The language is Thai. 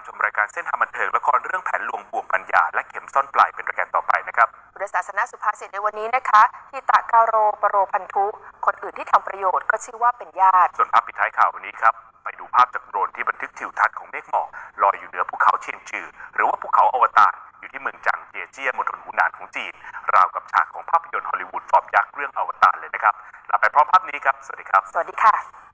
ามชมรายการเส้นทางบันเทิงละครเรื่องแผนลวงบ่วงปัญญา และเข็มซ่อนปลายเป็นรายการต่อไปนะครับพุทธศาสนาสุภาษิตในวันนี้นะคะทิตะกาโรปรโรพันธุ คนอื่นที่ทำประโยชน์ก็ชื่อว่าเป็นญาติ ส่วนภาพปิดท้ายข่าววันนี้ครับ ไปดูภาพจากโดรนที่บันทึกทิวทัศน์ของเมฆหมอกลอยอยู่เหนือภูเขาเชียนจือ หรือว่าภูเขาอวตารอยู่ที่เมืองจางเจียเจียมณฑลหูหนานของจีน ราวกับฉากของภาพยนตร์ฮอลลีวูดฟอร์มยักษ์เรื่องอวตารเลยนะครับลาไปพร้อมภาพนี้ครับ สวัสดีครับ สวัสดีค่ะ